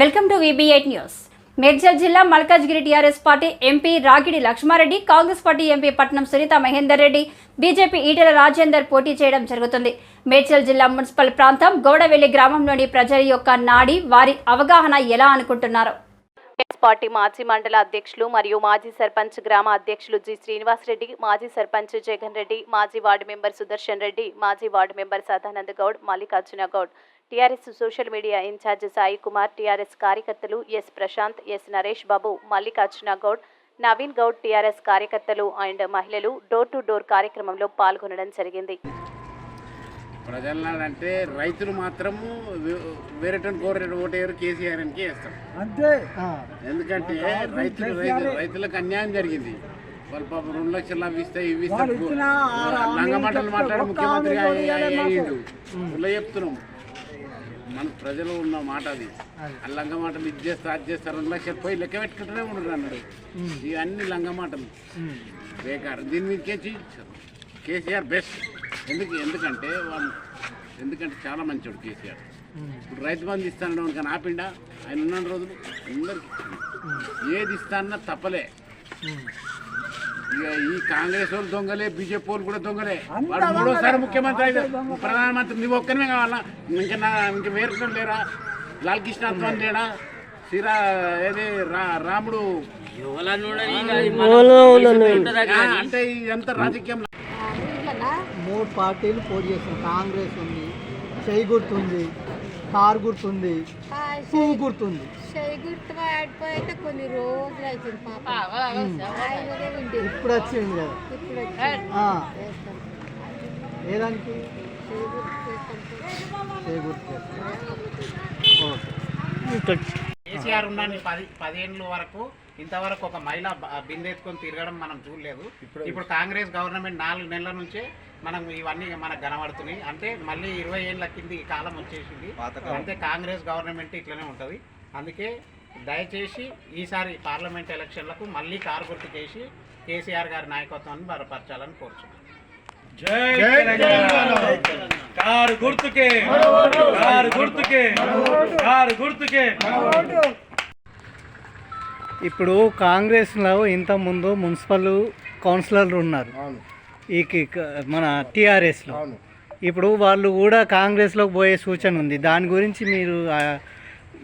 Welcome to V B eight news. Medchal జిల్లా Malkajgiri TRS party MP Ragidi Lakshma Reddy Congress party MP Patnam Sunitha Mahender Reddy BJP Etela Rajender పోటీ చేయడం జరుగుతుంది. మేడ్చల్ జిల్లా municipal ప్రాంతం గౌడవెల్లి గ్రామంలోని ప్రజల యొక్క నాడి వారి అవగాహన ఎలా అనుకుంటున్నారు పార్టీ మాజీ మండల అధ్యక్షులు మరియు మాజీ సర్పంచ్ గ్రామ అధ్యక్షులు జి శ్రీనివాసరెడ్డి మాజీ సర్పంచ్ జగన్ రెడ్డి మాజీ వార్డు మెంబర్ సుదర్శన్ రెడ్డి మాజీ ward member Sadananda Goud Mallikarjuna Goud. TRS social media incharge Sai Kumar TRS కార్యకర్తలు S Prashanth S Naresh Babu Mallikarjuna Goud Naveen Goud TRS కార్యకర్తలు అండ్ మహిళలు డోర్ టు డోర్ కార్యక్రమంలో పాల్గొనడం జరిగింది. ప్రజలంటే రైతులు మాత్రము వేరేటోని కోరే ఓటేరు కేసీఆర్ అని వేస్తాం అంతే ఎందుకంటే రైతులు రైతు- రైతులకు అన్యాయం జరిగింది. వాళ్ళు పాపం రెండు లక్షలు అవి ఇస్తే ఇవి ఇస్తే వాడు ఇచ్చిన ఆ రా- లంగ మాటలు మాట్లాడి ముఖ్యమంత్రి. అయ్యిండు. ఇలా చెప్తున్నాం. మన ప్రజలు ఉన్న మాట అది. ఆ లంగ మాటలు ఇది చేస్తా అది చేస్తా రెండు లక్షలు పోయి లెక్క పెట్టుకుంటూనే ఉండరు అన్నాడు. ఇవన్నీ లంగ మాటలు. బేకారు. దీని మీద కేసీ కేసీఆర్ బెస్ట్. ఎందుకు ఎందుకంటే వాళ్ళు ఎందుకంటే చాలా మంచోడు కేసీఆర్. ఇప్పుడు రైతు బంధు ఇస్తానడం కానీ ఆపిండా? ఆయన ఉన్న రోజులు. అందరికి. ఏది ఇస్తానన్నా తప్పలే. ఇక ఈ కాంగ్రెస్ వాళ్ళు దొంగలే బీజేపీ వాళ్ళు కూడా దొంగలే. వాడు మూడోసారి ముఖ్యమంత్రి అయితే ప్రధానమంత్రి నువ్వు ఒక్కరిమే కావాలా? ఇంకా నా ఇంకా వేరే లేరా? లాల్ కృష్ణ అద్వాని లేడా? శ్రీరా ఏది రా రాముడు? అంటే ఇదంతా రాజకీయం. మూడు పార్టీలు పోటీ చేస్తాం కాంగ్రెస్ ఉంది చేయి గుర్తుంది కారు గుర్తుంది పువ్వు గుర్తుంది. ఆడిపోయితే కొన్ని రోజులు అవుతుంది పాప. ఇప్పుడు వచ్చింది కదా. ఏదానికి? చేయి గుర్తు. ఓకే. కేసీఆర్ ఉన్నాను పది పదిహేనుల వరకు ఇంతవరకు ఒక మహిళ బ- బిందె ఎత్తుకొని తిరగడం మనం చూడలేదు. ఇప్పుడు కాంగ్రెస్ గవర్నమెంట్ నాలుగు నెలల నుంచే మనం ఇవన్నీ మనకు కనబడుతున్నాయి. అంటే మళ్ళీ ఇరవై ఏళ్ళ కింది ఈ కాలం వచ్చేసింది. అంటే కాంగ్రెస్ గవర్నమెంట్ ఇట్లనే ఉంటుంది. అందుకే దయచేసి ఈసారి పార్లమెంట్ ఎలక్షన్లకు మళ్ళీ కారు గుర్తుకేసి కేసీఆర్ గారి నాయకత్వాన్ని బలపరచాలని కోరుచున్నాను కారు గుర్తుకే. కారు గుర్తుకే. కారు గుర్తుకే. ఇప్పుడు కాంగ్రెస్లో ఇంతకుముందు మున్సిపల్ కౌన్సిలర్లు ఉన్నారు. ఈ మన టీఆర్ఎస్లో. ఇప్పుడు వాళ్ళు కూడా కాంగ్రెస్లోకి పోయే సూచన ఉంది. దాని గురించి మీరు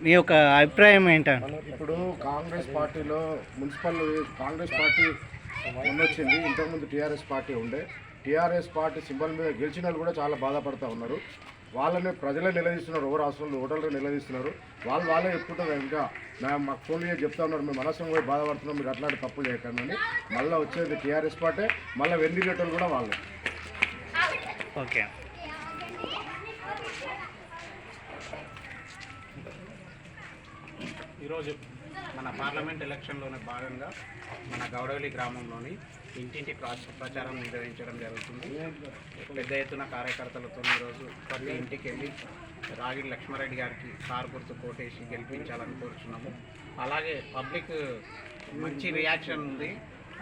మీ యొక్క అభిప్రాయం ఏంటంటే ఇప్పుడు కాంగ్రెస్ పార్టీలో మున్సిపల్ కాంగ్రెస్ పార్టీ ఉన్నొచ్చింది ఇంతకుముందు టీఆర్ఎస్ పార్టీ ఉండే. టీఆర్ఎస్ పార్టీ సింబల్ మీద గెలిచిన వాళ్ళు కూడా చాలా బాధపడుతూ ఉన్నారు. వాళ్ళని ప్రజలే నిలదీస్తున్నారు ఓ రాష్ట్రంలో ఓటర్లు నిలదీస్తున్నారు. వాళ్ళు వాళ్ళే చెప్పుకుంటారు ఇంకా. మేము మాకు ఫోన్ చేసి చెప్తా ఉన్నారు మేము మనసం పోయి బాధపడుతున్నాం మీరు అట్లాంటి తప్పు చేయకండి అని. మళ్ళీ వచ్చేది టీఆర్ఎస్ పార్టీ మళ్ళీ వెండిగేటోళ్ళు కూడా వాళ్ళు. ఓకే. ఈరోజు మన పార్లమెంట్ ఎలక్షన్లోనే భాగంగా మన గౌడవల్లి గ్రామంలోని ఇంటింటి ప్రా- ప్రచారం నిర్వహించడం జరుగుతుంది. పెద్ద ఎత్తున కార్యకర్తలతో ఈరోజు ప్రతి ఇంటికి వెళ్ళి రాగిడి లక్ష్మారెడ్డి గారికి కారు గుర్తు కోటేసి గెలిపించాలని కోరుచున్నాము. అలాగే పబ్లిక్ మంచి రియాక్షన్ ఉంది.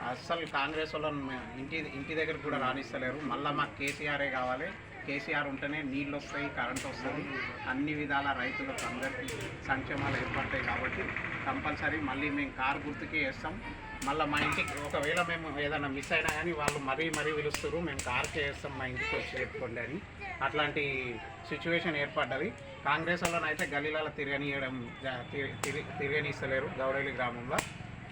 అస్సలు కాంగ్రెస్ వాళ్ళని ఇంటి ఇంటి దగ్గర కూడా రాణిస్తలేరు మళ్ళీ మాకు కేసీఆరే కావాలి. కేసీఆర్ ఉంటేనే నీళ్ళు వస్తాయి కరెంట్ వస్తుంది. అన్ని విధాల రైతులకు అందరికీ సంక్షేమాలు ఏర్పడతాయి కాబట్టి కంపల్సరీ మళ్ళీ మేము కారు గుర్తుకే వేస్తాం మళ్ళీ మా ఇంటికి ఒకవేళ మేము ఏదైనా మిస్ అయినా కానీ వాళ్ళు మరీ మరీ పిలుస్తారు మేము కార్కే వేస్తాం మా ఇంటికి వచ్చి చెప్పుకోండి అని. అట్లాంటి సిచ్యువేషన్ ఏర్పడ్డది. కాంగ్రెస్ వాళ్ళని అయితే గలీలలో తిరగనియడం తిరగనిస్తలేరు గౌడేలి గ్రామంలో.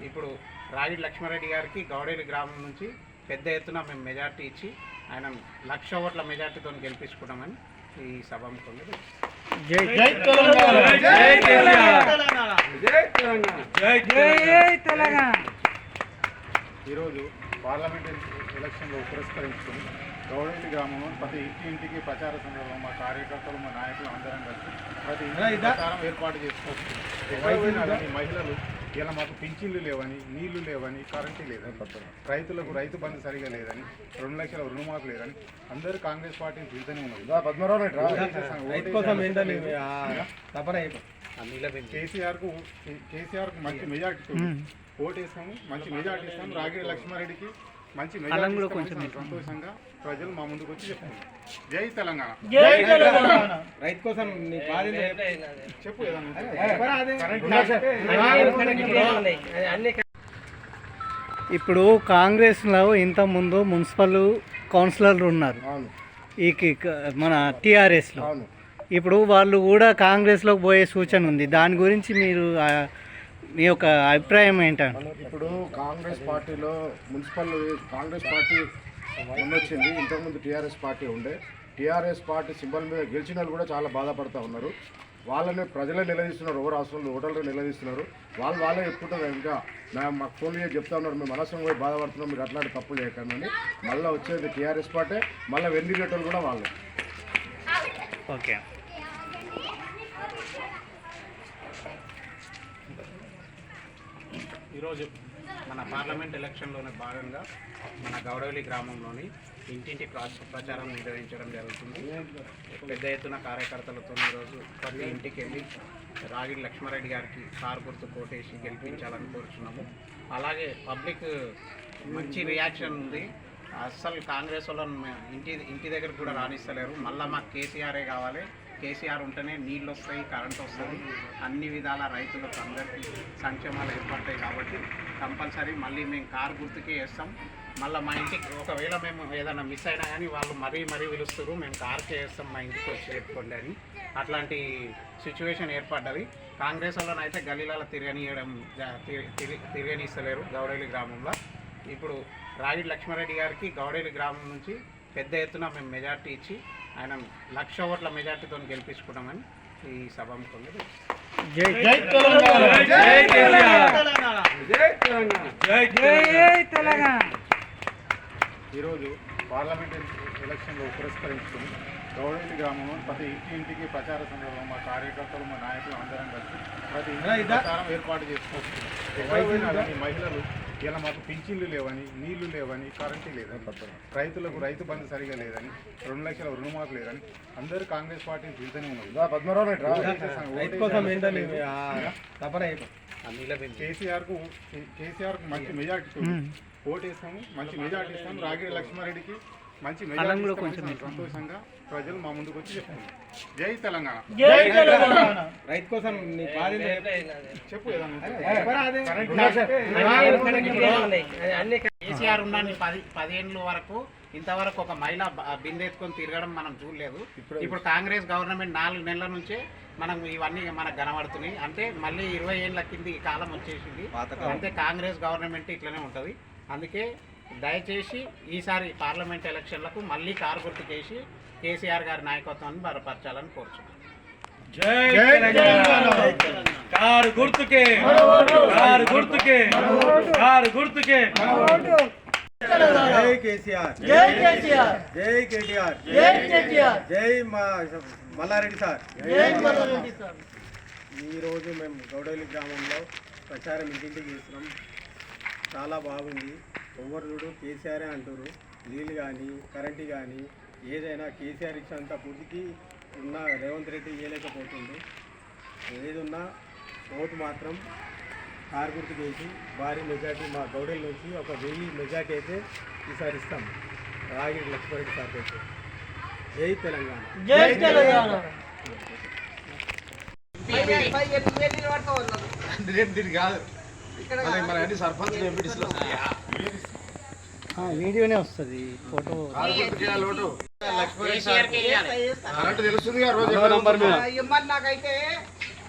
ఇప్పుడు రాగిడి లక్ష్మారెడ్డి గారికి గౌడేలి గ్రామం నుంచి పెద్ద ఎత్తున మేము మెజార్టీ ఇచ్చి ఆయన లక్ష ఓట్ల మెజార్టీతో గెలిపించుకుంటామని ఈ సభాముఖంగా జై జై తెలంగాణ. జై తెలంగాణ. ఈరోజు పార్లమెంట్ ఎలక్షన్లో పురస్కరించుకుని గౌడేటి గ్రామంలో ప్రతి ఇంటి ఇంటికి ప్రచార సందర్భంలో మా కార్యకర్తలు మా నాయకులు అందరం కలిసి ప్రతి ప్రచారం ఏర్పాటు చేసుకోవచ్చు మహిళలు ఇలా మాకు పింఛన్లు లేవని నీళ్ళు లేవని కరెంటు లేదని రైతులకు రైతు బంధు సరిగా లేదని రెండు లక్షల రుణమాఫీ లేదని అందరూ కాంగ్రెస్ పార్టీని తిరుగుతూనే ఉన్నారు. దా పద్మరావు రెడ్డి రా. రైతు కోసం ఏంటని కేసీఆర్కు కేసీఆర్కు మంచి మెజార్టీ ఓటేసాము మంచి మెజార్టీ ఇస్తాము. రాగిరి లక్ష్మారెడ్డికి మంచి మెజార్టీ ఇస్తామని సంతోషంగా ప్రజలు మా ముందుకు వచ్చి చెప్తున్నారు జై తెలంగాణ. రైతు కోసం నీ బాధ్యత చెప్పు. ఇప్పుడు కాంగ్రెస్లో ఇంతకుముందు మున్సిపల్ కౌన్సిలర్లు ఉన్నారు. ఈ మన టీఆర్ఎస్లో. ఇప్పుడు వాళ్ళు కూడా కాంగ్రెస్లోకి పోయే సూచన ఉంది. దాని గురించి మీరు ఆ, మీ యొక్క అభిప్రాయం ఏంటంటే ఇప్పుడు కాంగ్రెస్ పార్టీలో మున్సిపల్ కాంగ్రెస్ పార్టీ ఉన్నొచ్చింది ఇంతకుముందు టీఆర్ఎస్ పార్టీ ఉండే. టీఆర్ఎస్ పార్టీ సింబల్ మీద గెలిచిన వాళ్ళు కూడా చాలా బాధపడతా ఉన్నారు. వాళ్ళని ప్రజలే నిలదీస్తున్నారు ఎవరు రాష్ట్రంలో ఓటర్లు నిలదీస్తున్నారు. వాళ్ళు వాళ్ళే చెప్పుకుంటారు ఇంకా మేము మాకు ఫోన్ చేసి చెప్తా ఉన్నారు మేము మనసం పోయి బాధపడుతున్నాం మీరు అట్లాంటి తప్పులు చేయకండి మళ్ళీ వచ్చేది టీఆర్ఎస్ పార్టీ మళ్ళీ వెండిగేటోళ్ళు కూడా వాళ్ళే. ఓకే. ఈరోజు మన పార్లమెంట్ ఎలక్షన్లోనే భాగంగా మన గౌడవలి గ్రామంలోని ఇంటింటి ప్రచారం నిర్వహించడం జరుగుతుంది. పెద్ద ఎత్తున కార్యకర్తలతో ఈరోజు ప్రతి ఇంటికి వెళ్ళి రాగిడి లక్ష్మారెడ్డి గారికి కారు గుర్తు కోటేసి గెలిపించాలని కోరుచున్నాము. అలాగే పబ్లిక్ మంచి రియాక్షన్ ఉంది. అస్సలు కాంగ్రెస్ వాళ్ళని ఇంటి ఇంటి దగ్గర కూడా రాణిస్తలేరు మళ్ళీ మాకు కేసీఆరే కావాలి. కేసీఆర్ ఉంటేనే నీళ్ళు వస్తాయి కరెంట్ వస్తుంది. అన్ని విధాల రైతులకు అందరికీ సంక్షేమాలు ఏర్పడతాయి కాబట్టి కంపల్సరీ మళ్ళీ మేము కారు గుర్తుకే వేస్తాం మళ్ళీ మా ఇంటికి ఒకవేళ మేము ఏదైనా మిస్ అయినా కానీ వాళ్ళు మరీ మరీ పిలుస్తారు మేము కార్కే వేస్తాం మా ఇంటికి వచ్చి పెట్టుకోండి అని. అట్లాంటి సిచ్యువేషన్ ఏర్పడ్డది. కాంగ్రెస్ వాళ్ళని అయితే గలీలలో తిరగనియడం తిరగనిస్తలేరు గౌడేలి గ్రామంలో. ఇప్పుడు రాగిడి లక్ష్మారెడ్డి గారికి గౌడేలి గ్రామం నుంచి పెద్ద ఎత్తున మేము మెజార్టీ ఇచ్చి ఆయన లక్ష ఓట్ల మెజార్టీతో గెలిపించుకున్నామని ఈ సభాముఖంగా జై జై కేసీఆర్ జై జై తెలంగాణ. ఈరోజు పార్లమెంట్ ఎలక్షన్లో పురస్కరించుకుని గౌడవల్లి గ్రామంలో ప్రతి ఇంటి ఇంటికి ప్రచార సందర్భంలో మా కార్యకర్తలు మా నాయకులు అందరం కలిసి ప్రతి ప్రచారం ఏర్పాటు కానీ మహిళలు ఇలా మాకు పింఛన్లు లేవని నీళ్ళు లేవని కరెంటు లేదని రైతులకు రైతు బంధు సరిగా లేదని రెండు లక్షల రుణమాఫీ లేదని అందరూ కాంగ్రెస్ తిరుగుతూనే ఉన్నారు ఏంటని తపన కేసీఆర్కు కేసీఆర్కు మంచి మెజార్టీ ఓటేస్తాము మంచి మెజార్టీ ఇస్తాము. రాగిరి లక్ష్మారెడ్డికి మంచి మెజార్టీ కొంచెం సంతోషంగా ప్రజలు మా ముందుకు వచ్చి చెప్తున్నారు. జై తెలంగాణ. జై తెలంగాణ. రైతు కోసం నీ బాధ్యత చెప్పు. కేసీఆర్ ఉన్న పది పదిహేనుల వరకు ఇంతవరకు ఒక మహిళ బ- బిందె ఎత్తుకొని తిరగడం మనం చూడలేదు. ఇప్పుడు కాంగ్రెస్ గవర్నమెంట్ నాలుగు నెలల నుంచే మనం ఇవన్నీ మనకు కనబడుతున్నాయి అంటే మళ్ళీ ఇరవై ఏళ్ళ కింది ఈ కాలం వచ్చేసింది. అంటే కాంగ్రెస్ గవర్నమెంట్ ఇట్లనే ఉంటుంది. అందుకే దయచేసి ఈసారి పార్లమెంట్ ఎలక్షన్లకు మళ్ళీ కారు గుర్తుకేసి కేసీఆర్ గారి నాయకత్వాన్ని బలపరచాలని కోరుచున్నాను జై తెలంగాణ. కారు గుర్తుకే. కారు గుర్తుకే. కారు గుర్తుకే. జై కేసీఆర్. జై కేసీఆర్. జై కేటీఆర్. జై కేటీఆర్. జై మల్లారెడ్డి సార్. జై మల్లారెడ్డి సార్. ఈరోజు మేము గౌడవల్లి గ్రామంలో ప్రచారం ఇంటింటికి చేస్తున్నాం. చాలా బాగుంది. ఎవరు చూడు కేసీఆరే అంటారు నీళ్ళు కానీ కరెంటు కానీ ఏదైనా కేసీఆర్ ఇచ్చినంత పూర్తికి ఉన్న రేవంత్ రెడ్డి ఇవ్వలేకపోతుంది ఏదున్నా ఓటు మాత్రం కారు గుర్తు చేసి భారీ మెజార్టీ మా గౌడెల నుంచి ఒక వెయ్యి మెజార్టీ అయితే ఈసారి ఇస్తాం. రాగిరి లక్ష్మరెడ్డి సార్ అయితే. జై తెలంగాణ. జై తెలంగాణ. వస్తుంది ఫోటో కరెంటు తెలుస్తుంది నాకైతే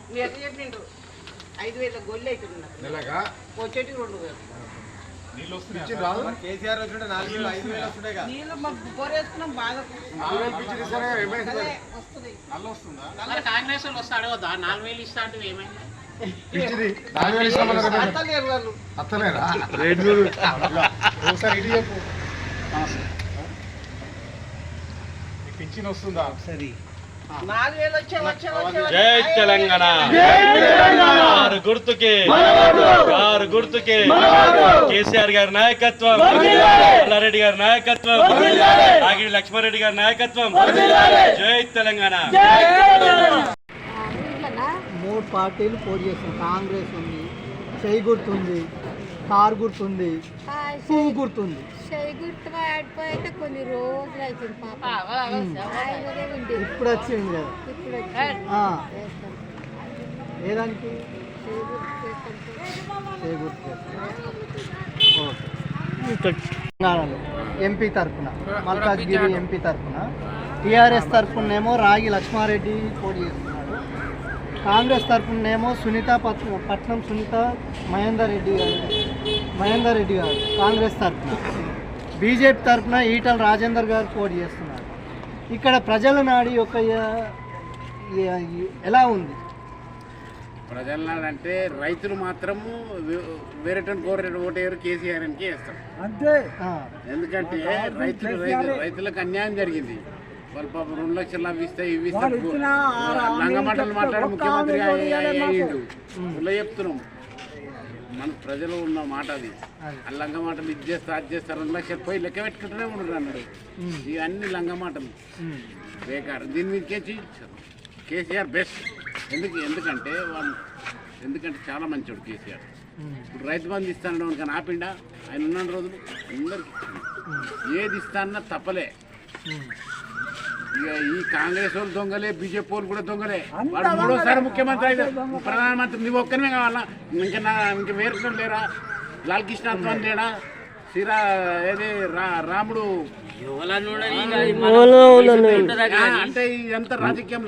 మీ ఎట్లా చెప్పిండ్రు ఐదు వేల గొల్లు అవుతుంది నాకు. నెలగా వచ్చేటి రెండు వేలు. పింఛన్ రాదు కేసీఆర్ వచ్చింటే నాలుగు వేలు ఐదు వేలు వస్తుంటాయి కదా నీళ్ళు మాకు బోరేసుకున్నాం బాగా నాలుగు వేలు ఏమైంది? వస్తుంది. కాంగ్రెస్ వాళ్ళు వస్తాడు కదా నాలుగు వేలు ఇస్తా అంటే ఏమైంది? అత్తలేరు? ఒకసారి ఇటు చెప్పు. పింఛన్ వస్తుందా? సరే. జై తెలంగాణ. కారు గుర్తుకి. కారు గుర్తుకి. కేసీఆర్ గారి నాయకత్వం. మల్లారెడ్డి గారి నాయకత్వం. నాగిడి లక్ష్మారెడ్డి గారి నాయకత్వం. జై తెలంగాణ. మూడు పార్టీలు పోటీ చేస్తున్నాయి కాంగ్రెస్ ఉంది చేయి గుర్తుంది కారు గుర్తుంది పువ్వు గుర్తుంది. కొన్ని రోజులు అవుతుంది ఇప్పుడు వచ్చింది కదా. ఏదానికి? చేయి గుర్తు చేస్తాం. చేయి గుర్తు ఓకే. తెలంగాణలో ఎంపీ తరఫున మల్కాజ్గిరి ఎంపీ తరఫున టీఆర్ఎస్ తరఫునేమో రాగి లక్ష్మారెడ్డి పోటీ చేస్తున్నాడు కాంగ్రెస్ తరఫునేమో సునీత పట్ పట్నం సునీత మహేందర్ రెడ్డి గారు. మహేందర్ రెడ్డి గారు కాంగ్రెస్ తరఫున బీజేపీ తరఫున ఈటల రాజేందర్ గారు పోటీ చేస్తున్నారు. ఇక్కడ ప్రజల నాడి యొక్క ఎలా ఉంది? ప్రజలనాడంటే రైతులు మాత్రము వేరేటన్ కోరే ఓటేరు కేసీఆర్ అని వేస్తాం అంతే ఎందుకంటే రైతులు రైతు- రైతులకు అన్యాయం జరిగింది. పాపం రెండు లక్షలు అవి ఇస్తే ఇవి ఇస్తే లంగ మాటలు మాట్లాడి ముఖ్యమంత్రి అయ్యి- అయ్యిండు. ఇలా చెప్తున్నాం. మన ప్రజలు ఉన్న మాట అది. ఆ లంగ మాటలు ఇది చేస్తా అది చేస్తా రెండు లక్షలు పోయి లెక్క పెట్టుకుంటూనే ఉండరు అన్నాడు. ఇవన్నీ లంగ మాటలు. బేకారు. దీని మీదకేసి కేసీఆర్ బెస్ట్. ఎందుకు ఎందుకంటే వాళ్ళు ఎందుకంటే చాలా మంచోడు కేసీఆర్. ఇప్పుడు రైతు బంధు ఇస్తానడం కానీ ఆపిండా? ఆయన ఉన్న రోజులు. అందరికి ఏది ఇస్తానన్నా తప్పలే. ఈ కాంగ్రెస్ వాళ్ళు దొంగలే బీజేపీ వాళ్ళు కూడా దొంగలే. వాడు మూడోసారి ముఖ్యమంత్రి అయితే ప్రధానమంత్రి నువ్వు ఒక్కరిమే కావాలా? ఇంకా నా ఇంకా వేరే లేరా లాల్ కృష్ణ అద్వాని లేడా? శ్రీరా ఏది రా రాముడు? అంటే ఇదంతా రాజకీయం